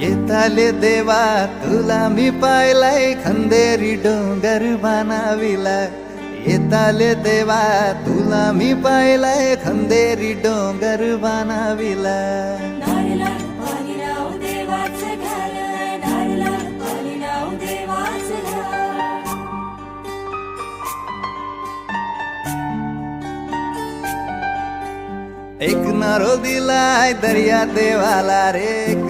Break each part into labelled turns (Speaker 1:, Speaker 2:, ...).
Speaker 1: येताले देवा तुला मी पाहिलाय खंदेरी डोंगर बनाविला. येताले देवा तुला मी पाहिलाय खंदेरी डोंगर बनाविला. एक नारो दिलाय दर्या देवाला रे एक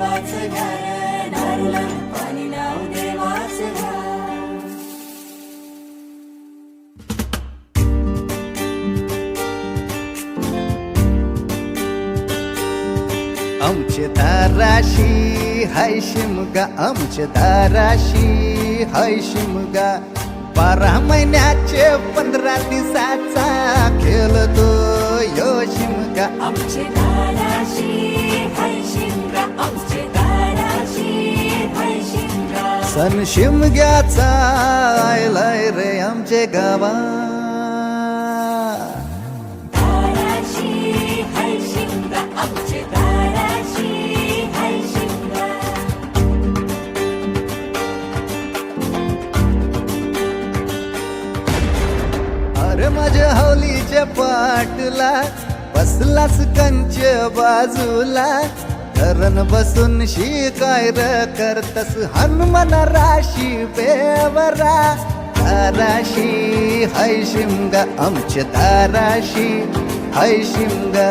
Speaker 2: देवाचं घर नारळा पाणी राव देवाचं घर.
Speaker 1: आमचे दाराशी हाय शिमगा आमचे दाराशी हाय शिमगा बारा महिन्याचे पंधरा दिवसाचा खेळतो यो शिमगा
Speaker 2: आमचे दाराशी हाय शिमगा आमचे दाराशी हाय शिमगा
Speaker 1: शिमग्याचा आयलाय रे आमचे गावा अरे माझ्या हौलीच्या पाटला बसलाच कंच बाजूला. धरण बसून शिकाय र करतस हनुमान राशी बेवरा. धाराशी हय शिमगा आमच्या धाराशी. हय शिमगा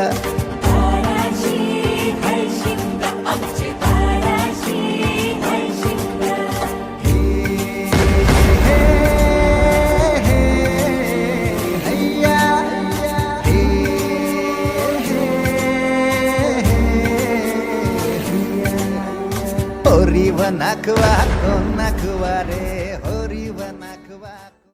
Speaker 2: 鳥
Speaker 1: はなくはとなくわれ